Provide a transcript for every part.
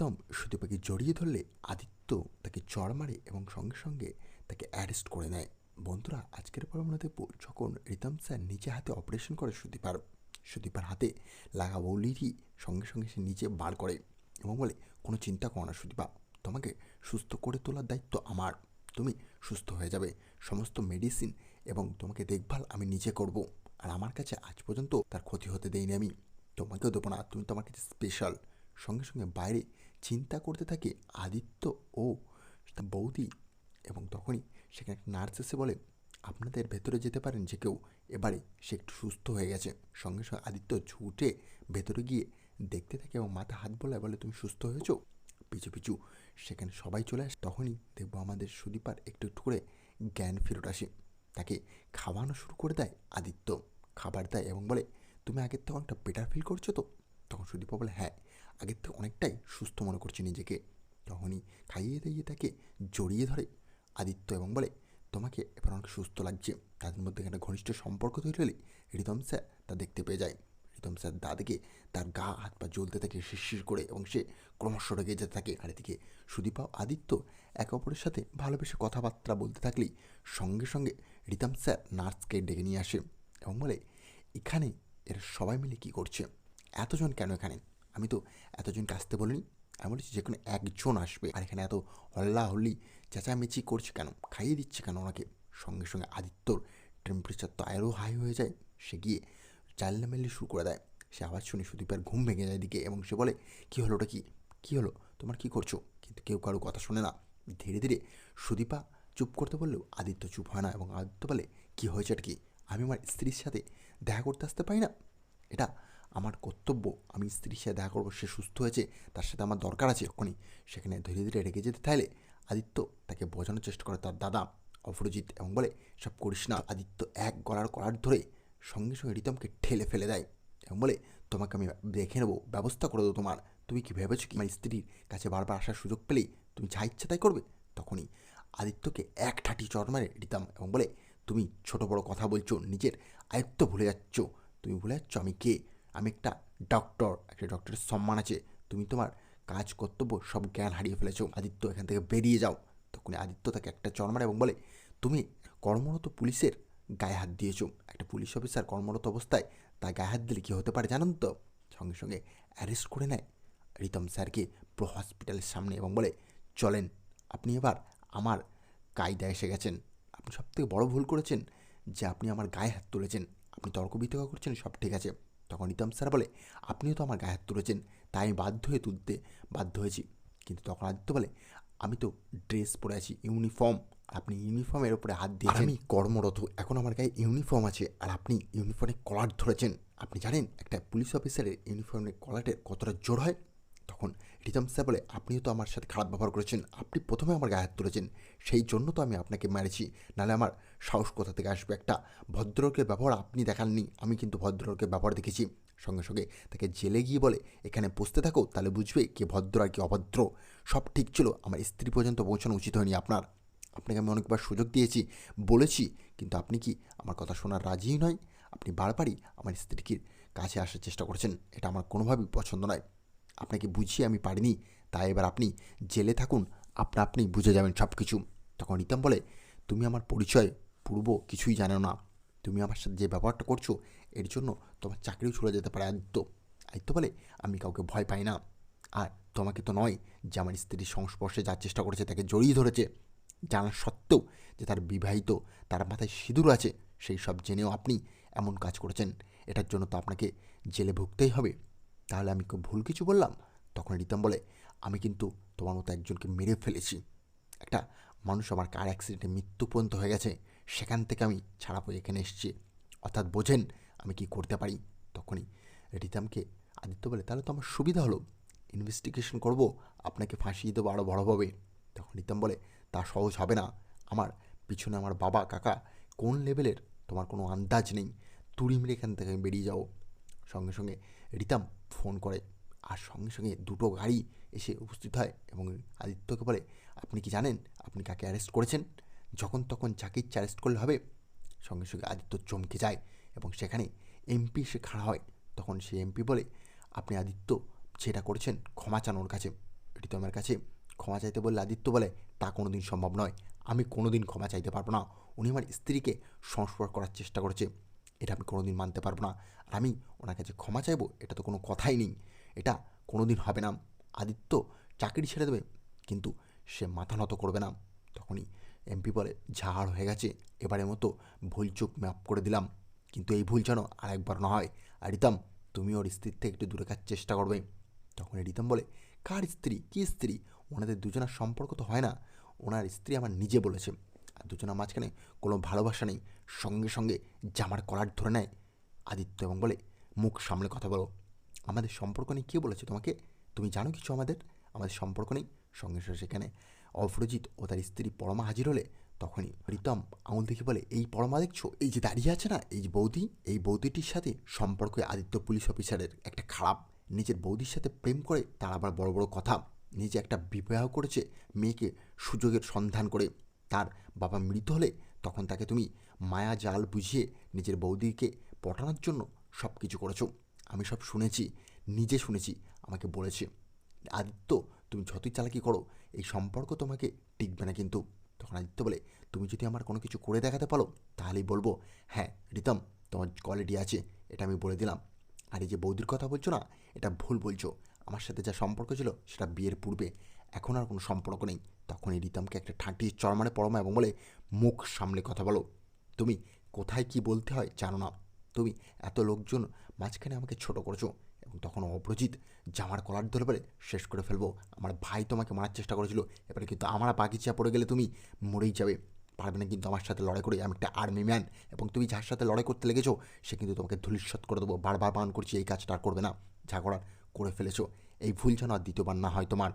রিতম সুদীপাকে জড়িয়ে ধরলে আদিত্য তাকে চড় মারে এবং সঙ্গে সঙ্গে তাকে অ্যারেস্ট করে নেয়। বন্ধুরা, আজকের পর আমরা দেখব যখন রিতম স্যার নিজে হাতে অপারেশন করে সুদীপার সুদীপার হাতে লাগা বৌলিরই সঙ্গে সঙ্গে সে নিজে বার করে এবং বলে, কোনো চিন্তা করো না সুদীপা, তোমাকে সুস্থ করে তোলার দায়িত্ব আমার। তুমি সুস্থ হয়ে যাবে, সমস্ত মেডিসিন এবং তোমাকে দেখভাল আমি নিজে করব। আর আমার কাছে আজ পর্যন্ত তার ক্ষতি হতে দেইনি আমি। তোমাকেও দেবো না, তুমি তোমার কাছে স্পেশাল সঙ্গে সঙ্গে বাইরে চিন্তা করতে থাকে আদিত্য ও বৌদি এবং তখনই সেখানে একটা নার্স এসে বলে, আপনাদের ভেতরে যেতে পারেন যে কেউ। এবারে সে একটু সুস্থ হয়ে গেছে। সঙ্গে সঙ্গে আদিত্য ছুটে ভেতরে গিয়ে দেখতে থাকে এবং মাথা হাত বলায়, বলে, তুমি সুস্থ হয়েছো? পিছু পিছু সেখানে সবাই চলে আসে। তখনই দেখব আমাদের সুদীপার একটু একটু করে জ্ঞান ফেরত আসে। তাকে খাওয়ানো শুরু করে দেয় আদিত্য। খাবার দেয় এবং বলে, তুমি আগের থেকে অনেকটা বেটার ফিল করছ তো? তখন সুদীপা বলে হ্যাঁ আগের থেকে অনেকটাই সুস্থ মনে করছে নিজেকে। তখনই খাইয়ে দাইয়ে তাকে জড়িয়ে ধরে। আদিত্য এবং বলে, তোমাকে এবার অনেক সুস্থ লাগছে। তাদের মধ্যে একটা ঘনিষ্ঠ সম্পর্ক তৈরি হলে রিতম স্যার তা দেখতে পেয়ে যায়। রিতম স্যার দাদাকে তার গা, হাত পা জ্বলতে থাকে শিরশির করে এবং সে ক্রমশ রেগে যেতে থাকে। আর এদিকে সুদীপা আদিত্য একে অপরের সাথে ভালোবেসে কথাবার্তা বলতে থাকলেই সঙ্গে সঙ্গে রিতম স্যার নার্সকে ডেকে নিয়ে আসে এবং বলে, এখানে এরা সবাই মিলে কী করছে? এতজন কেন এখানে? আমি তো এতজনকে আসতে বলিনি। আমি বলেছি যে কোনো একজন আসবে আর এখানে এত হল্লা হল্লি চেঁচামেচি করছে কেন? খাইয়ে দিচ্ছে কেন ওনাকে? সঙ্গে সঙ্গে আদিত্যর টেম্পারেচার তো আরও হাই হয়ে যায়। সে গিয়ে চাল্লামেল্লি শুরু করে দেয়। সে আওয়াজ শুনে সুদীপের ঘুম ভেঙে যায় দিকে এবং সে বলে, কী হলো ওটা কি? কী হলো? তোমার কী করছ? কিন্তু কেউ কারও কথা শোনে না। ধীরে ধীরে সুদীপা চুপ করতে বললেও আদিত্য চুপ হয় না এবং আদিত্য বলে, কী হয়েছে এটা কি? আমি আমার স্ত্রীর সাথে দেখা করতে আসতে পারি না? এটা আমার কর্তব্য, আমি স্ত্রীর সাথে দেখা করব, সে সুস্থ হয়েছে, তার সাথে আমার দরকার আছে যখনই সেখানে ধীরে ধীরে রেগে যেতে চাইলে আদিত্য তাকে বোঝানোর চেষ্টা করে, তার দাদা অপরজিৎ এবং বলে, সব করিস না। আদিত্য এক গলার কলার ধরে সঙ্গে সঙ্গে রিতমকে ঠেলে ফেলে দেয় এবং বলে, তোমাকে আমি দেখে নেব, ব্যবস্থা করে দেবো তোমার। তুমি কি ভেবেছো কি? আমার স্ত্রীর কাছে বারবার আসার সুযোগ পেলেই তুমি যা ইচ্ছা তাই করবে? তখনই আদিত্যকে এক ঠাটি চট মারে রিতম এবং বলে, তুমি ছোট বড় কথা বলছো, নিজের আয়ত্ত ভুলে যাচ্ছ। তুমি ভুলে যাচ্ছ আমি কে? আমি একটা ডক্টর একটা ডক্টরের সম্মান আছে। তুমি তোমার কাজ, কর্তব্য সব জ্ঞান হারিয়ে ফেলেছো। আদিত্য এখান থেকে বেরিয়ে যাও। তখন আদিত্য তাকে একটা চড় মারে এবং বলে, তুমি কর্মরত পুলিশের গায়ে হাত দিয়েছ। একটা পুলিশ অফিসার কর্মরত অবস্থায় তার গায়ে হাত দিলে কী হতে পারে জানেন তো? সঙ্গে সঙ্গে অ্যারেস্ট করে নেয় রিতম স্যারকে প্রো হসপিটালের সামনে এবং বলে, চলেন, আপনি এবার আমার কায়দায় এসে গেছেন। আপনি সবথেকে বড় ভুল করেছেন যে আপনি আমার গায়ে হাত তুলেছেন। আপনি তর্ক বিতর্ক করছেন, সব ঠিক আছে। তখন রিতম স্যার বলে আপনিও তো আমার গায়ে হাত তুলেছেন তাই আমি বাধ্য হয়ে তুলতে বাধ্য হয়েছি। কিন্তু তখন আদিত্য বলে আমি তো ড্রেস পরে আছি ইউনিফর্ম। আপনি ইউনিফর্মের ওপরে হাত দিয়ে আমি কর্মরত এখন আমার গায়ে ইউনিফর্ম আছে আর আপনি ইউনিফর্মে কলার ধরেছেন। আপনি জানেন একটা পুলিশ অফিসারের ইউনিফর্মের কলারের কতটা জোর হয়? তখন রিতম স্যার বলে, আপনিও তো আমার সাথে খারাপ ব্যবহার করেছেন। আপনি প্রথমে আমার গায়ে হাত তুলেছেন। সেই জন্য তো আমি আপনাকে মেরেছি। নাহলে আমার সাহস কোথা থেকে আসবে? একটা ভদ্রলোকের ব্যবহার আপনি দেখাননি। আমি কিন্তু ভদ্রলোকের ব্যবহার দেখেছি। সঙ্গে সঙ্গে তাকে জেলে গিয়ে বলে, এখানে বসতে থাকো, তাহলে বুঝবে কে ভদ্র আর কি অভদ্র। সব ঠিক ছিল। আমার স্ত্রী পর্যন্ত পৌঁছানো উচিত হয়নি আপনার। আপনাকে আমি অনেকবার সুযোগ দিয়েছি, বলেছি। কিন্তু আপনি কি আমার কথা শোনার রাজিই নয়? আপনি বারবারই আমার স্ত্রীকে কাছে আসার চেষ্টা করছেন। এটা আমার কোনোভাবেই পছন্দ নয়। আপনাকে বুঝিয়ে আমি পারিনি। তাই এবার আপনি জেলে থাকুন, আপনা আপনি বুঝে যাবেন সব কিছু তখন রিতম বলে, তুমি আমার পরিচয়, পূর্ব কিছুই জানো না। তুমি আমার সাথে যে ব্যবহারটা করছ, এর জন্য তোমার চাকরিও ছুড়ে যেতে পারে আদিত্য। আদিত্য বলে, আমি কাউকে ভয় পাই না। আর তোমাকে তো নয় যে আমার স্ত্রীর সংস্পর্শে যার চেষ্টা করেছে, তাকে জড়িয়ে ধরেছে। জানা সত্ত্বেও যে তার বিবাহিত, তার মাথায় সিঁদুর আছে, সেই সব জেনেও আপনি এমন কাজ করেছেন। এটার জন্য তো আপনাকে জেলে ভুগতেই হবে। তাহলে আমি ভুল কিছু বললাম? তখন রিতম বলে, আমি কিন্তু তোমার মতো একজনকে মেরে ফেলেছি। একটা মানুষ আমার কার অ্যাক্সিডেন্টে মৃত্যু পর্যন্ত হয়ে গেছে, সেখান থেকে আমি ছাড়া পেয়ে এখানে এসেছি। অর্থাৎ বোঝেন আমি কি করতে পারি? তখনই রিতামকে আদিত্য বলে, তাহলে তো আমার সুবিধা হলো। ইনভেস্টিগেশন করব, আপনাকে ফাঁসিয়ে দেবো আরও বড়োভাবে। তখন রিতাম বলে, তা সহজ হবে না। আমার পিছনে আমার বাবা, কাকা, কোন লেভেলের তোমার কোনো আন্দাজ নেই। তুড়ি মিলে এখান থেকে আমি বেরিয়ে যাও সঙ্গে সঙ্গে রিতাম ফোন করে। আর সঙ্গে সঙ্গে দুটো গাড়ি এসে উপস্থিত হয় এবং আদিত্যকে বলে, আপনি কি জানেন আপনি কাকে অ্যারেস্ট করেছেন? যখন তখন যাকে ইচ্ছা অ্যারেস্ট করলে হবে। সঙ্গে সঙ্গে আদিত্য চমকে যায় এবং সেখানে এমপি এসে খাড়া হয়। তখন সে এমপি বলে, আপনি আদিত্য, যেটা করেছেন ক্ষমা চান ওর কাছে। এটি তো আমার কাছে। ক্ষমা চাইতে বললে আদিত্য বলে, তা কোনো দিন সম্ভব নয়। আমি কোনো দিন ক্ষমা চাইতে পারব না। উনি আমার স্ত্রীকে সংস্পর্শ করার চেষ্টা করেছে। এটা আমি কোনো দিন মানতে পারব না। আর আমি ওনার কাছে ক্ষমা চাইব, এটা তো কোনো কথাই নেই। এটা কোনো দিন হবে না। আদিত্য চাকরি ছেড়ে দেবে, কিন্তু সে মাথা নত করবে না। তখনই এমপি বলে ঝাড় হয়ে গেছে। এবারের মতো ভুল চোখ ম্যাপ করে দিলাম। কিন্তু এই ভুল যেন আর একবার না হয়। আর রিতম, তুমি ওর স্ত্রীর থেকে একটু দূরে কাজ চেষ্টা করবে। তখন রিতম বলে, কার স্ত্রী? কী স্ত্রী? ওনাদের দুজনের সম্পর্ক তো হয় না। ওনার স্ত্রী আমার নিজে বলেছে। আর দুজনের মাঝখানে কোনো ভালোবাসা নেই, সঙ্গে সঙ্গে জামার কলার ধরে নেয়। আদিত্য এবং বলে, মুখ সামলে কথা বলো। আমাদের সম্পর্ক নেই কে বলেছে তোমাকে? তুমি জানো কিছু আমাদের? আমাদের সম্পর্ক নেই। সঙ্গে সঙ্গে সেখানে অপরজিৎ ও তার স্ত্রী পরমা হাজির হলে তখনই রিতম আঙুল দেখে বলে, এই পরমা দেখছ? এই যে দাঁড়িয়ে আছে না, এই যে বৌদি? এই বৌদিটির সাথে সম্পর্ক আদিত্য পুলিশ অফিসারের একটা খারাপ। নিজের বৌদির সাথে প্রেম করে তার আবার বড় বড় কথা। নিজে একটা বিবাহ করেছে, মেয়েকে সুযোগের সন্ধান করে। তার বাবা মৃত হলে তখন তাকে তুমি মায়া জাল বুঝিয়ে নিজের বৌদিকে পটানোর জন্য সব কিছু করেছ। আমি সব শুনেছি, নিজে শুনেছি, আমাকে বলেছে। আদিত্য, তুমি যতই চালাকি করো, এই সম্পর্ক তোমাকে টিকবে না কিন্তু। তখন আদিত্য বলে, তুমি যদি আমার কোনো কিছু করে দেখাতে পারো, তাহলেই বলব হ্যাঁ রিতম, তোমার কোয়ালিটি আছে, এটা আমি বলে দিলাম। আর এই যে বৌদির কথা বলছো না, এটা ভুল বলছো। আমার সাথে যা সম্পর্ক ছিল, সেটা বিয়ের পূর্বে। এখন আর কোনো সম্পর্ক নেই। তখন এই রিতমকে একটা ঠাঁটিয়ে চরমারে পরমা এবং বলে, মুখ সামলে কথা বলো। তুমি কোথায় কি বলতে হয় জানো না। তুমি এত লোকজন মাঝখানে আমাকে ছোট করেছ এবং তখন অপরাজিৎ জামার কলার ধরে বলে শেষ করে ফেলব। আমার ভাই তোমাকে মারার চেষ্টা করেছিল। এবারে কিন্তু আমার বাগিচা পড়ে গেলে তুমি মরেই যাবে। পারবে না কিন্তু আমার সাথে লড়াই করে। আমি একটা আর্মি ম্যান এবং তুমি যার সাথে লড়াই করতে লেগেছো, সে কিন্তু তোমাকে ধুলিস্বত করে দেবো। বারবার বারণ করছি, এই কাজটা আর করবে না। যা করার করে ফেলেছো। এই ভুল যেন আর দ্বিতীয়বার না হয় তোমার।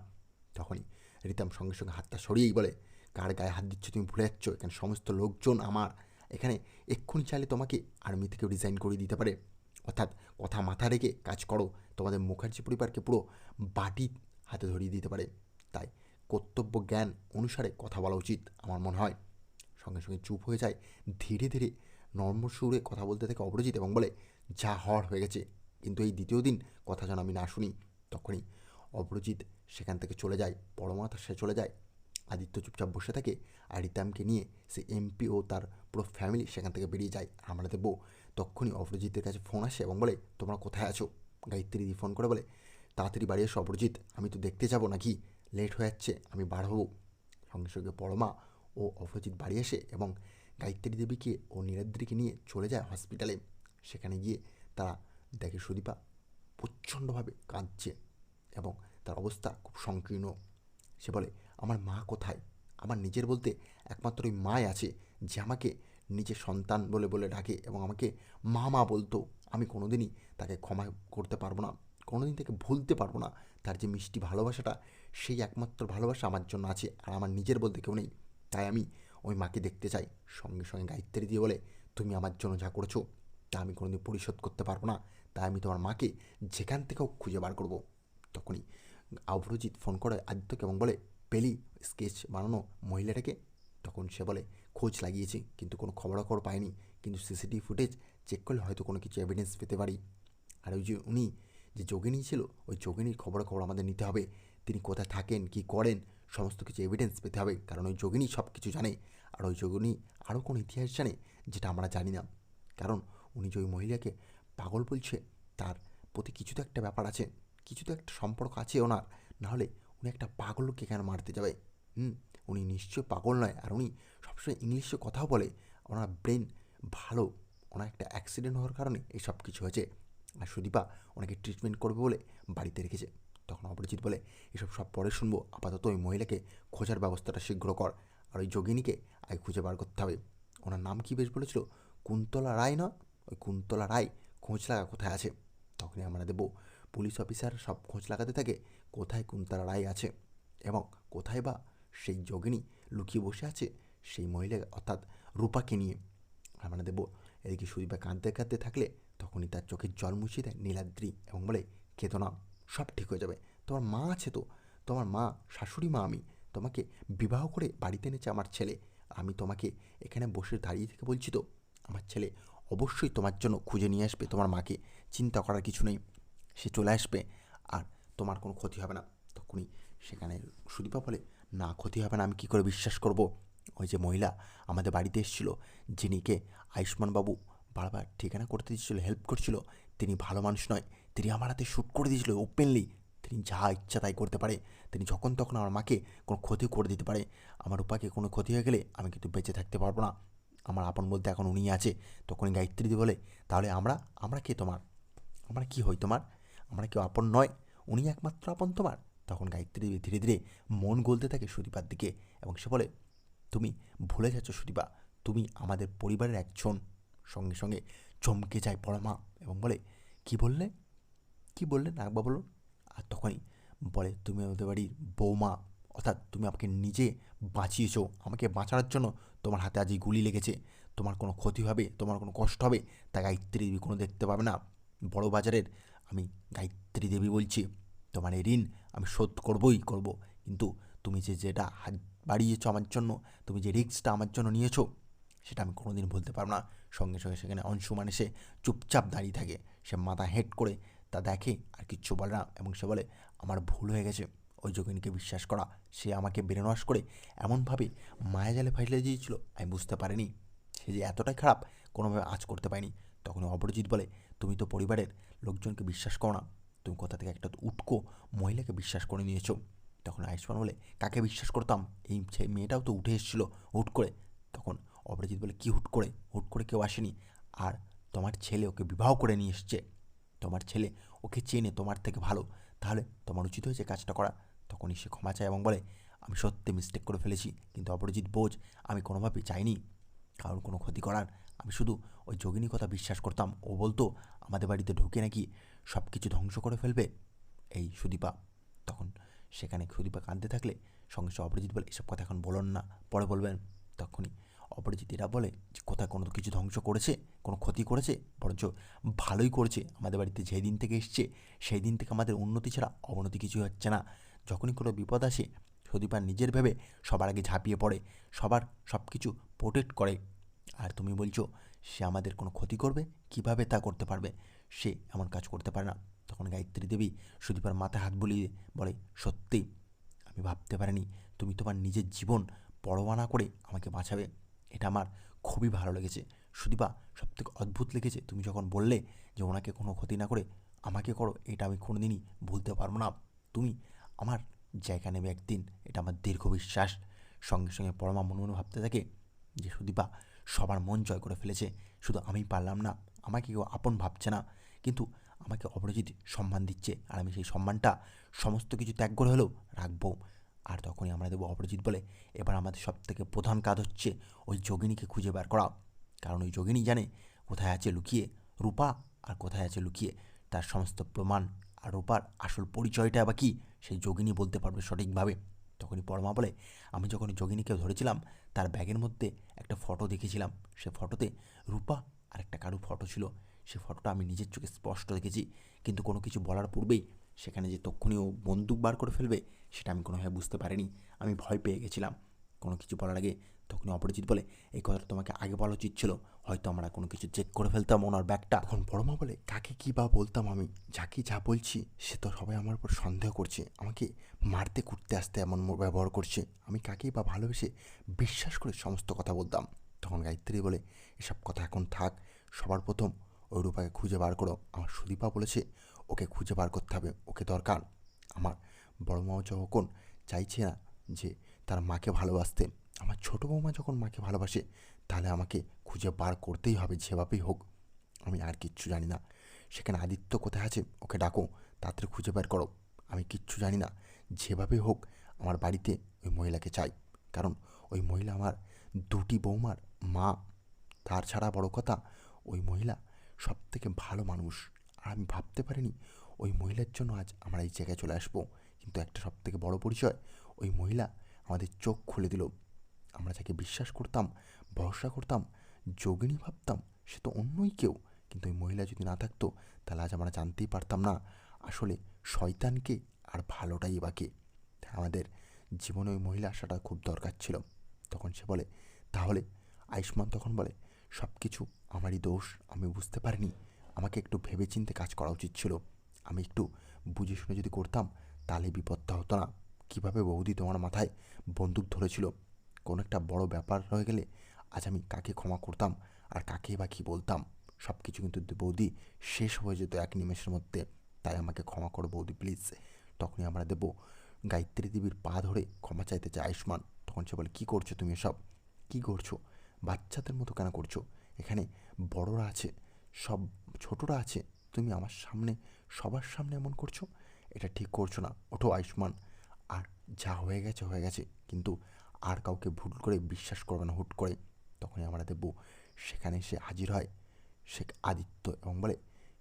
তখনই রিতাম সঙ্গে সঙ্গে হাতটা সরিয়েই বলে, কার গায়ে হাত দিচ্ছ? তুমি ভুলে যাচ্ছ। এখানে সমস্ত লোকজন আমার। এখানে এক্ষুনি চাইলে তোমাকে আর্মি থেকে রিজাইন করে দিতে পারে। অর্থাৎ কথা মাথা রেখে কাজ করো। তোমাদের মুখার্জি পরিবারকে পুরো বাটি হাতে ধরিয়ে দিতে পারে। তাই কর্তব্য জ্ঞান অনুসারে কথা বলা উচিত আমার মনে হয়। সঙ্গে সঙ্গে চুপ হয়ে যায়। ধীরে ধীরে নর্ম সুরে কথা বলতে থাকে অপরাজিৎ এবং বলে, যা হওয়ার হয়ে গেছে। কিন্তু এই দ্বিতীয় দিন কথা যেন আমি না শুনি। তখনই অপরাজিৎ সেখান থেকে চলে যায় পরমাতা সে চলে যায়। আদিত্য চুপচাপ বসে থাকে আর রিতামকে নিয়ে সে এমপি ও তার পুরো ফ্যামিলি সেখান থেকে বেরিয়ে যায়। আমরা দেখব তখনই অপরাজিতের কাছে ফোন আসে এবং বলে, তোমরা কোথায় আছো? গায়ত্রী ফোন করে বলে, তাড়াতাড়ি বাড়ি এসো অপরাজিৎ, আমি তো দেখতে যাব নাকি? লেট হয়ে যাচ্ছে, আমি বার হব। সঙ্গে সঙ্গে পরমা ও অপরাজিৎ বাড়ি আসে এবং গায়ত্রী দেবীকে ও নীলাদ্রিকে নিয়ে চলে যায় হসপিটালে সেখানে গিয়ে তারা দেখে সুদীপা প্রচণ্ডভাবে কাঁদছে এবং তার অবস্থা খুব সংকীর্ণ। সে বলে, আমার মা কোথায়? আমার নিজের বলতে একমাত্র ওই মাই আছে, যে আমাকে নিজের সন্তান বলে বলে ডাকে এবং আমাকে মা মা বলতো। আমি কোনোদিনই তাকে ক্ষমা করতে পারব না, কোনোদিন তাকে ভুলতে পারব না। তার যে মিষ্টি ভালোবাসাটা, সেই একমাত্র ভালোবাসা আমার জন্য আছে আর আমার নিজের বলতে কেউ নেই। তাই আমি ওই মাকে দেখতে চাই। সঙ্গে সঙ্গে গায়ত্রী দিয়ে বলে, তুমি আমার জন্য যা করেছ, তা আমি কোনোদিন পরিশোধ করতে পারব না। তাই আমি তোমার মাকে যেখান থেকেও খুঁজে বার করব। তখনই অপরজিৎ ফোন করে আদিত্যকে এবং বলে, পেলি, স্কেচ বানানো মহিলাটাকে? তখন সে বলে, খোঁজ লাগিয়েছি, কিন্তু কোনো খবরাখবর পাইনি, কিন্তু সিসিটিভি ফুটেজ চেক করলে হয়তো কোনো কিছু এভিডেন্স পেতে পারি। আর ওই যে উনি যে যোগিনী ছিল, ওই যোগিনীর খবরাখবর আমাদের নিতে হবে। তিনি কোথায় থাকেন, কি করেন, সমস্ত কিছু এভিডেন্স পেতে হবে, কারণ ওই যোগিনী সব কিছু জানে। আর ওই যোগিনী আরও কোনো ইতিহাস জানে, যেটা আমরা জানি না। কারণ উনি যে ওই মহিলাকে পাগল বলছে, তার প্রতি কিছু তো একটা ব্যাপার আছে। কিছু তো একটা সম্পর্ক আছে ওনার। নাহলে উনি একটা পাগলকে কেন মারতে যাবে? হুম, উনি নিশ্চয় পাগল নয়। আর উনি সবসময় ইংলিশে কথাও বলে। ওনার ব্রেন ভালো। ওনার একটা অ্যাক্সিডেন্ট হওয়ার কারণে এই সব কিছু হয়েছে। আর সুদীপা ওনাকে ট্রিটমেন্ট করবে বলে বাড়িতে রেখেছে। তখন অপরিচিত বলে, এসব সব পরে শুনব। আপাতত ওই মহিলাকে খোঁজার ব্যবস্থাটা শীঘ্র কর। আর ওই যোগিনীকে আগে খুঁজে বার করতে হবে। ওনার নাম কী বেশ বলেছিল? কুন্তলা রায় না? ওই কুন্তলা রায় খোঁজ লাগা কোথায় আছে? তখনই আমরা দেবো পুলিশ অফিসার সব খোঁজ লাগাতে থাকে কোথায় কুন্তলা রায় আছে এবং কোথায় বা সেই যোগিনী লুকিয়ে বসে আছে সেই মহিলা, অর্থাৎ রূপাকে নিয়ে। আমরা দেবো এদিকে সুদীপা কাঁদতে কাঁদতে থাকলে তখনই তার চোখের জল মুছিয়ে দেয় নীলাদ্রি এবং বলে খেতো সব ঠিক হয়ে যাবে। তোমার মা আছে তো? তোমার মা, শাশুড়ি মা আমি। তোমাকে বিবাহ করে বাড়িতে এনেছে আমার ছেলে। আমি তোমাকে এখানে বসে দাঁড়িয়ে থেকে বলছি তো। আমার ছেলে অবশ্যই তোমার জন্য খুঁজে নিয়ে আসবে, তোমার মাকে। চিন্তা করার কিছু নেই। সে চলে আসবে আর তোমার কোনো ক্ষতি হবে না। তখনই সেখানে সুদীপা বলে, না, ক্ষতি হবে না, আমি কী করে বিশ্বাস করব? ওই যে মহিলা আমাদের বাড়িতে এসেছিল যিনিকে আয়ুষ্মানবাবু বারবার ঠিকানা করতে দিচ্ছিল হেল্প করছিল। তিনি ভালো মানুষ নয়, তিনি আমার হাতে শ্যুট করে দিয়েছিল ওপেনলি তিনি যা ইচ্ছা তাই করতে পারে। তিনি যখন তখন আমার মাকে কোনো ক্ষতি করে দিতে পারে। আমার উপাকে কোনো ক্ষতি হয়ে গেলে আমি কিন্তু বেঁচে থাকতে পারব না। আমার আপন বলতে এখন উনি আছে। তখনই গায়ত্রীদি বলে, তাহলে আমরা আমরা কে তোমার? আমরা কি হই তোমার? আমরা কেউ আপন নয়, উনি একমাত্র আপন তোমার। তখন গায়ত্রী দেবী ধীরে ধীরে মন গলতে থাকে সুদীপার দিকে এবং সে বলে, তুমি ভুলে যাচ্ছ সুদীপা, তুমি আমাদের পরিবারের একজন। সঙ্গে সঙ্গে চমকে যায় পরমা এবং বলে, কি বললে? কি বললে নাকবা বলুন? আর তখনই বলে, তুমি আমাদের বাড়ির বৌমা, অর্থাৎ তুমি আমাকে নিজে বাঁচিয়েছো। আমাকে বাঁচানোর জন্য তোমার হাতে আজ এই গুলি লেগেছে। তোমার কোনো ক্ষতি হবে, তোমার কোনো কষ্ট হবে তা গায়ত্রী দেবী কোনো দেখতে পাবে না। বড় বাজারের আমি গায়ত্রী দেবী বলছি, তোমার এই ঋণ আমি শোধ করবই, করব। কিন্তু তুমি যে যেটা হাত বাড়িয়েছো আমার জন্য, তুমি যে রিস্কটা আমার জন্য নিয়েছো, সেটা আমি কোনোদিন ভুলতে পারব না। সঙ্গে সঙ্গে, সেখানে অংশুমান এসে চুপচাপ দাঁড়িয়ে থাকে। সে মাথা হেট করে তা দেখে আর কিচ্ছু বলে না এবং সে বলে, আমার ভুল হয়ে গেছে। ওই যোগিনীকে বিশ্বাস করা। সে আমাকে ব্রেনওয়াশ করে এমনভাবে মায়াজালে ফাইলে দিয়েছিল, আমি বুঝতে পারিনি। সে যে এতটাই খারাপ, কোনোভাবে আজ করতে পারিনি। তখন অপরাজিৎ বলে তুমি তো পরিবারের লোকজনকে বিশ্বাস করো না। তুমি কোথা থেকে একটা উটকো মহিলাকে বিশ্বাস করে নিয়েছো? তখন আয়ুষ্মান বলে, কাকে বিশ্বাস করতাম? এই মেয়েটাও তো উঠে এসেছিল হুট করে। তখন অপরাজিৎ বলে, কি হুট করে? হুট করে কেউ আসেনি। আর তোমার ছেলে ওকে বিবাহ করে নিয়ে এসছে। তোমার ছেলে ওকে চেনে, তোমার থেকে ভালো। তাহলে তোমার উচিত হয়েছে কাজটা করা। তখনই সে ক্ষমা চায় এবং বলে, আমি সত্যি মিস্টেক করে ফেলেছি। কিন্তু অপরাজিৎ, বোঝ, আমি কোনোভাবেই চাইনি। কারণ কোনো ক্ষতি করার আমি শুধু ওই যোগিনী কথা বিশ্বাস করতাম। ও বলতো, আমাদের বাড়িতে ঢুকে নাকি সব কিছু ধ্বংস করে ফেলবে? এই সুদীপা তখন সেখানে সুদীপা কাঁদতে থাকলে সঙ্গে সঙ্গে অপরাজিৎ বলে, এসব কথা এখন বলুন না, পরে বলবেন। তখনই অপরাজিৎ এরা বলে, যে কোথায় কোনো কিছু ধ্বংস করেছে, কোনো ক্ষতি করেছে? বরঞ্চ ভালোই করেছে। আমাদের বাড়িতে যেই দিন থেকে এসছে, সেই দিন থেকে আমাদের উন্নতি ছাড়া অবনতি কিছু হচ্ছে না। যখনই কোনো বিপদ আসে, সুদীপা নিজের ভেবে সবার আগে ঝাঁপিয়ে পড়ে, সবার সব কিছু প্রোটেক্ট করে। আর তুমি বলছো, সে আমাদের কোনো ক্ষতি করবে? কীভাবে তা করতে পারবে? সে এমন কাজ করতে পারে না। তখন গায়ত্রী দেবী সুদীপার মাথায় হাত বুলিয়ে বলে, সত্যি, আমি ভাবতে পারিনি। তুমি তোমার নিজের জীবন পরোয়া না করে আমাকে বাঁচাবে। এটা আমার খুবই ভালো লেগেছে। সুদীপা, সবথেকে অদ্ভুত লেগেছে। তুমি যখন বললে যে ওনাকে কোনো ক্ষতি না করে আমাকে করো, এটা আমি কোনোদিনই ভুলতে পারব না। তুমি আমার জায়গা নেবে একদিন। এটা আমার দীর্ঘ বিশ্বাস। সঙ্গে সঙ্গে পরমা মনে মনে ভাবতে থাকে যে সুদীপা সবার মন জয় করে ফেলেছে। শুধু আমি পারলাম না, আমাকে কেউ আপন ভাবছে না। কিন্তু আমাকে অপরাজিৎ সম্মান দিচ্ছে, আর আমি সেই সম্মানটা সমস্ত কিছু ত্যাগ করে হলেও রাখব। আর তখনই আমরা দেবো অপরাজিৎ বলে। এবার আমাদের সব থেকে প্রধান কাজ হচ্ছে ওই যোগিনীকে খুঁজে বার করা। কারণ ওই যোগিনী জানে কোথায় আছে লুকিয়ে রূপা আর কোথায় আছে লুকিয়ে তার সমস্ত প্রমাণ আর রূপার আসল পরিচয়টা বা কী, সেই যোগিনী বলতে পারবে সঠিকভাবে। তখনই পরমা বলে, আমি যখন যোগিনীকে ধরেছিলাম, তার ব্যাগের মধ্যে একটা ফটো দেখেছিলাম। সে ফটোতে রূপা আর একটা কারু ফটো ছিল। সে ফটোটা আমি নিজের চোখে স্পষ্ট দেখেছি। কিন্তু কোনো কিছু বলার পূর্বেই সেখানে যে তক্ষণীয় বন্দুক বার করে ফেলবে, সেটা আমি কোনোভাবে বুঝতে পারিনি। আমি ভয় পেয়ে গেছিলাম। কোনো কিছু বলার আগে তখনই অপরিচিত বলে, এই কথাটা তোমাকে আগে বলা উচিত ছিল। হয়তো আমরা কোনো কিছু চেক করে ফেলতাম ওনার ব্যাগটা। তখন বড়মা বলে, কাকে কী বা বলতাম আমি? যাকে যা বলছি, সে তো সবাই আমার উপর সন্দেহ করছে। আমাকে মারতে, কুটতে, আসতে এমন ব্যবহার করছে। আমি কাকেই বা ভালোবেসে বিশ্বাস করে সমস্ত কথা বলতাম? তখন গায়ত্রী বলে, এসব কথা এখন থাক। সবার প্রথম ওই রূপাকে খুঁজে বার করো। আমার সুদীপা বলেছে, ওকে খুঁজে বার করতে হবে। ওকে দরকার। আমার বড় মাও যখন চাইছে না যে তার মাকে ভালোবাসতে আমার ছোটো বৌমা যখন মাকে ভালোবাসে, তাহলে আমাকে খুঁজে বার করতেই হবে যেভাবেই হোক। আমি আর কিচ্ছু জানি না। সেখানে আদিত্য কোথায় আছে? ওকে ডাকো, তাড়াতাড়ি খুঁজে বের করো। আমি কিচ্ছু জানি না। যেভাবে হোক, আমার বাড়িতে ওই মহিলাকে চাই। কারণ ওই মহিলা আমার দুটি বৌমার মা। তার ছাড়া বড় কথা, ওই মহিলা সব থেকে ভালো মানুষ। আর আমি ভাবতে পারিনি ওই মহিলার জন্য আজ আমরা এই জায়গায় চলে আসব। কিন্তু একটা সব থেকে বড় পরিচয়, ওই মহিলা আমাদের চোখ খুলে দিল। আমরা যাকে বিশ্বাস করতাম, ভরসা করতাম, যোগিনী ভাবতাম, সে তো অন্যই কেউ। কিন্তু ওই মহিলা যদি না থাকতো, তাহলে আজ আমরা জানতেই পারতাম না আসলে শয়তানকে আর ভালোটাই বাকে আমাদের জীবনে ওই মহিলা আসাটা খুব দরকার ছিল। তখন সে বলে, তাহলে? আয়ুষ্মান তখন বলে সব কিছু আমারই দোষ, আমি বুঝতে পারিনি। আমাকে একটু ভেবেচিন্তে কাজ করা উচিত ছিল। আমি একটু বুঝে শুনে যদি করতাম, তাহলে বিপদটা হতো না। কীভাবে বৌদি তোমার মাথায় বন্দুক ধরেছিল। কোনো একটা বড় ব্যাপার হয়ে গেলে আজ আমি কাকে ক্ষমা করতাম আর কাকে বা কী বলতাম, সব কিছু কিন্তু বৌদি শেষ হয়ে যেত এক নিমেষের মধ্যে। তাই আমাকে ক্ষমা করো বৌদি, প্লিজ। তখনই আমরা দেবো গায়ত্রী দেবীর পা ধরে ক্ষমা চাইতে চায় আয়ুষ্মান। তখন সে বলে, কী করছ তুমি এসব? কী করছ? বাচ্চাদের মতো কেন করছ? এখানে বড়রা আছে, সব ছোটরা আছে। তুমি আমার সামনে, সবার সামনে এমন করছ? এটা ঠিক করছ না। ওঠো আয়ুষ্মান। আর যা হয়ে গেছে হয়ে গেছে। কিন্তু আর কাউকে ভুল করে বিশ্বাস করবে না, হুট করে তখনই আমরা দেখব সেখানে সে হাজির হয়। শেখ আদিত্য এবং বলে,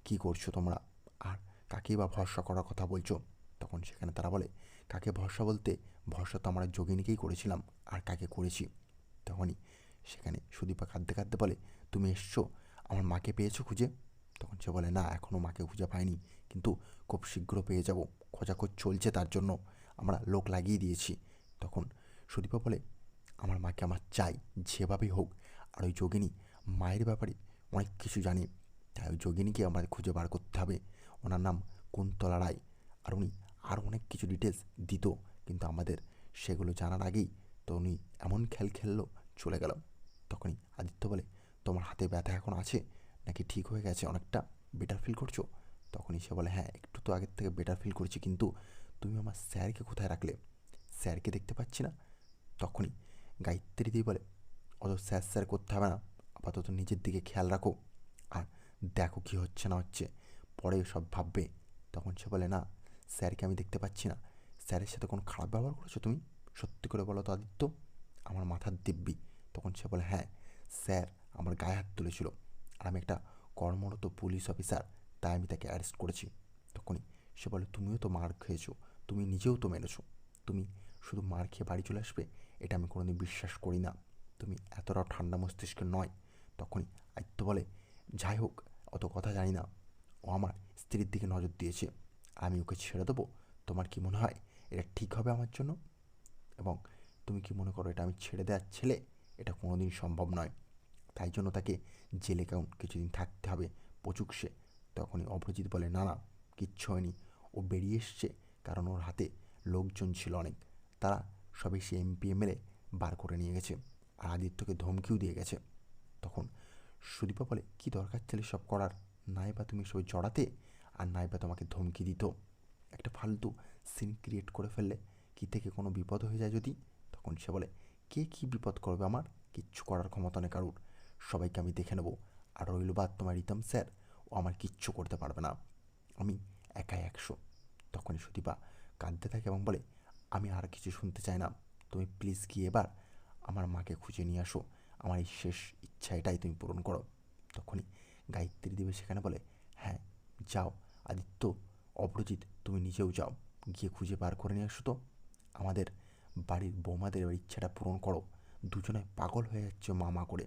কী করছ তোমরা? আর কাকেই বা ভরসা করার কথা বলছো? তখন সেখানে তারা বলে, কাকে ভরসা বলতে? ভরসা তো আমরা যোগিনীকেই করেছিলাম, আর কাকে করেছি? তখনই সেখানে সুদীপা কাঁদতে কাঁদতে বলে, তুমি এসছো? আমার মাকে পেয়েছ খুঁজে? তখন সে বলে, না এখনও মাকে খুঁজে পাইনি, কিন্তু খুব শীঘ্র পেয়ে যাব। খোঁজাখোঁজ চলছে তার জন্য। আমরা লোক লাগিয়ে দিয়েছি। তখন সুদীপা বলে, আমার মাকে আমার চাই, যেভাবেই হোক। আর ওই যোগিনী, মায়ের ব্যাপারে অনেক কিছু জানে। তাই ওই যোগিনীকে আমাদের খুঁজে বার করতে হবে। ওনার নাম কুন্তলা রায়। আর উনি আরও অনেক কিছু ডিটেলস দিত। কিন্তু আমাদের সেগুলো জানার আগেই তো উনি এমন খেল খেললো, চলে গেল তখনই আদিত্য বলে, তোমার হাতে ব্যথা এখন আছে? নাকি ঠিক হয়ে গেছে? অনেকটা বেটার ফিল করছ? তখনই সে বলে হ্যাঁ একটু তো আগের থেকে বেটার ফিল করছি। কিন্তু তুমি আমার স্যারকে কোথায় রাখলে? স্যারকে দেখতে পাচ্ছি না। তখনই গায়ত্রী দিয়ে বলে, অত স্যার স্যার করতে হবে না, আপাতত নিজের দিকে খেয়াল রাখো। আর দেখো কী হচ্ছে না হচ্ছে, পরে সব ভাববে। তখন সে বলে, না, স্যারকে আমি দেখতে পাচ্ছি না। স্যারের সাথে কোনো খারাপ ব্যবহার করেছ তুমি? সত্যি করে বলো তো আদিত্য, আমার মাথার দিব্যি। তখন সে বলে হ্যাঁ স্যার আমার গায়ে হাত তুলেছিল। আর আমি একটা কর্মরত পুলিশ অফিসার, তাই আমি তাকে অ্যারেস্ট করেছি। তখনই সে বলে, তুমিও তো মার খেয়েছো, তুমি নিজেও তো মেরেছো। তুমি শুধু মার খেয়ে বাড়ি চলে আসবে? এটা আমি কোনোদিন বিশ্বাস করি না। তুমি এতটাও ঠান্ডা মস্তিষ্ক নয়। তখনই আদিত্য বলে, যাই হোক, অত কথা জানি না। ও আমার স্ত্রীর দিকে নজর দিয়েছে। আমি ওকে ছেড়ে দেবো। তোমার কি মনে হয় এটা ঠিক হবে আমার জন্য? এবং তুমি কি মনে করো এটা আমি ছেড়ে দেওয়ার ছেলে? এটা কোনো দিন সম্ভব নয়। তাই জন্য তাকে জেলে কেমন কিছুদিন থাকতে হবে পচুক সে। তখনই অপরাজিৎ বলে, না না, কিচ্ছু হয়নি। ও বেরিয়ে এসছে কারণ ওর হাতে লোকজন ছিল অনেক। তারা সবাই সে এমপি এমএলএ বার করে নিয়ে গেছে। আর আদিত্যকে ধমকিও দিয়ে গেছে। তখন সুদীপা বলে, কী দরকার ছিল সব করার? নাই বা তুমি সবাই জড়াতে, আর নাই বা তোমাকে ধমকি দিত। একটা ফালতু সিন ক্রিয়েট করে ফেললে কী থেকে কোনো বিপদ হয়ে যায় যদি? তখন সে বলে, কে কী বিপদ করবে আমার? কিচ্ছু করার ক্ষমতা নেই কারুর। সবাইকে আমি দেখে নেব। আর রইল বাদ তোমার রিতম স্যার। ও আমার কিচ্ছু করতে পারবে না। আমি একাই একশো। তখনই সুদীপা কাঁদতে থাকে এবং বলে আমি আর কিছু শুনতে চাই না। তুমি প্লিজ গিয়ে এবার আমার মাকে খুঁজে নিয়ে আসো। আমার এই শেষ ইচ্ছা এটাই তুমি পূরণ করো। তখনই গায়ত্রী দেবী সেখানে বলে হ্যাঁ যাও। আদিত্য অপরজিৎ তুমি নিজেও যাও। গিয়ে খুঁজে বার করে নিয়ে আসো তো। আমাদের বাড়ির বৌমাদের ইচ্ছাটা পূরণ করো। দুজনে পাগল হয়ে যাচ্ছে মামা করে।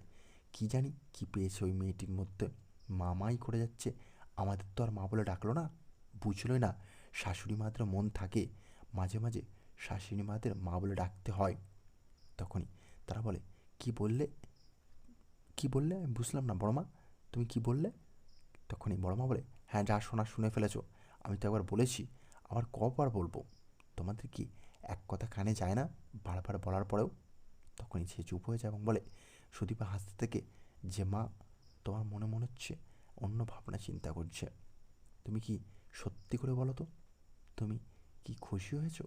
কি জানি কি পেয়েছে ওই মেয়েটির মধ্যে। মামাই করে যাচ্ছে। আমাদের তো আর মা বলে ডাকলো না। বুঝলোই না, শাশুড়ি মাদের মন থাকে। মাঝে মাঝে শাশুড়ি মাদের মা বলে ডাকতে হয়। তখনই তারা বলে, কি বললে? কি বললে? আমি বুঝলাম না, বড়মা। তুমি কি বললে? তখনই বড়মা বলে হ্যাঁ যা শোনা, শুনে ফেলেছো। আমি তো একবার বলেছি। আবার কবার বলব। তোমাদের কি এক কথা কানে যায় না? বারবার বলার পরেও। তখনই সে চুপ হয়ে যায় এবং বলে, সুদীপা হাসতে থেকে যে মা তোমার মনে মনে হচ্ছে অন্য ভাবনা চিন্তা করছে। তুমি কি সত্যি করে বলো তো? তুমি কি খুশি হয়েছো?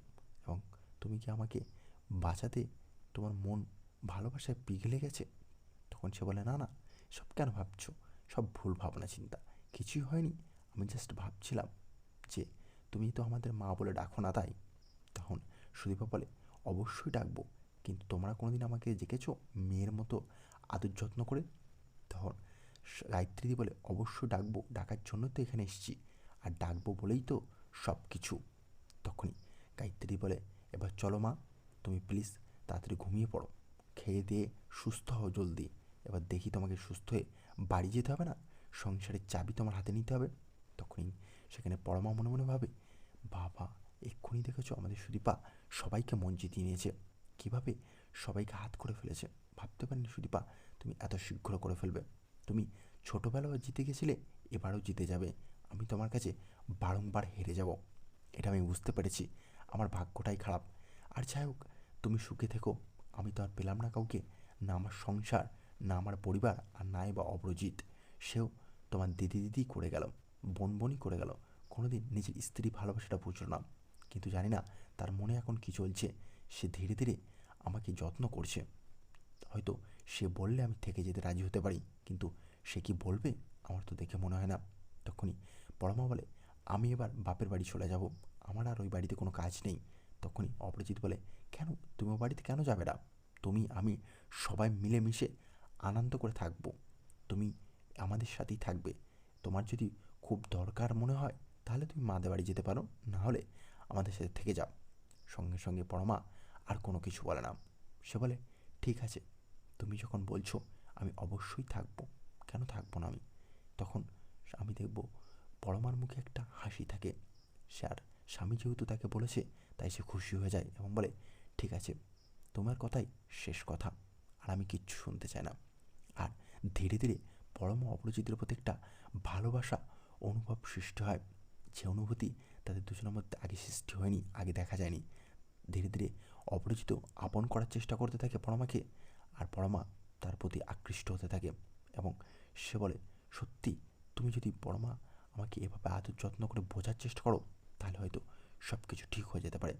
এবং তুমি কি আমাকে বাঁচাতে তোমার মন ভালোবাসায় পিঘলে গেছে? তখন সে বলে, না না সব কেন ভাবছ? সব ভুল ভাবনা চিন্তা। কিছুই হয়নি। আমি জাস্ট ভাবছিলাম যে তুমি তো আমাদের মা বলে ডাকো না, তাই? তখন সুদীপা বলে, অবশ্যই ডাকবো, কিন্তু তোমরা কোনোদিন আমাকে ডেকেছো মেয়ের মতো আদর যত্ন করে? তখন গায়ত্রীদি বলে, অবশ্যই ডাকবো। ডাকার জন্য তো এখানে এসেছি। আর ডাকবো বলেই তো সব কিছু তখনই গায়ত্রী বলে, এবার চলো মা, তুমি প্লিজ তাড়াতাড়ি ঘুমিয়ে পড়ো। খেয়ে দিয়ে সুস্থ হও জলদি। এবার দেখি তোমাকে সুস্থ হয়ে বাড়ি যেতে হবে না? সংসারের চাবি তোমার হাতে নিতে হবে। তখনই সেখানে পরমা মনে মনে ভাবে, বাবা, এক্ষুনি দেখেছ আমাদের সুদীপা সবাইকে মন জিতিয়ে নিয়েছে। কীভাবে? সবাইকে হাত করে ফেলেছে। ভাবতে পারিনি সুদীপা তুমি এত শীঘ্র করে ফেলবে। তুমি ছোটোবেলাও জিতে গেছিলে, এবারও জিতে যাবে। আমি তোমার কাছে বারংবার হেরে যাব। এটা আমি বুঝতে পেরেছি। আমার ভাগ্যটাই খারাপ। আর যাই হোক, তুমি সুখে থেকো। আমি তো আর পেলাম না কাউকে, না আমার সংসার, না আমার পরিবার, আর নাই বা অপরাজিৎ। সেও তোমার দিদি দিদি করে গেল, বোন বোনই করে গেল। কোনোদিন নিজের স্ত্রী ভালোবাসাটা বুঝলো না। কিন্তু জানি না তার মনে এখন কি চলছে। সে ধীরে ধীরে আমাকে যত্ন করছে। হয়তো সে বললে আমি থেকে যেতে রাজি হতে পারি, কিন্তু সে কি বলবে আমার তো দেখে মনে হয় না। তখনই পরমা বলে, আমি এবার বাপের বাড়ি চলে যাব। আমার আর ওই বাড়িতে কোনো কাজ নেই। তখনই অপরাজিৎ বলে, কেন? তুমি বাড়িতে কেন যাবে না? তুমি, আমি সবাই মিলেমিশে আনন্দ করে থাকব। তুমি আমাদের সাথেই থাকবে। তোমার যদি খুব দরকার মনে হয়, তাহলে তুমি মাদের বাড়ি যেতে পারো। না হলে আমাদের সাথে থেকে যাও। সঙ্গে সঙ্গে পরমা আর কোনো কিছু বলে না। সে বলে, ঠিক আছে, তুমি যখন বলছো, আমি অবশ্যই থাকব। কেন থাকব না আমি? তখন আমি দেখব পরমার মুখে একটা হাসি থাকে। সে আর স্বামী যেহেতু তাকে বলেছে, তাই সে খুশি হয়ে যায় এবং বলে, ঠিক আছে, তোমার কথাই শেষ কথা, আর আমি কিচ্ছু শুনতে চাই না। আর ধীরে ধীরে পরম অপরিচিতের প্রতি একটা ভালোবাসা, অনুভব সৃষ্টি হয়। যে অনুভূতি তাদের দুজনের মধ্যে আগে সৃষ্টি হয়নি, আগে দেখা যায়নি। ধীরে ধীরে অপরিচিত আপন করার চেষ্টা করতে থাকে পরমাকে, আর পরমা তার প্রতি আকৃষ্ট হতে থাকে এবং সে বলে, সত্যি, তুমি যদি পরমা আমাকে এভাবে আদর যত্ন করে বোঝার চেষ্টা করো তাহলে হয়তো সব কিছু ঠিক হয়ে যেতে পারে।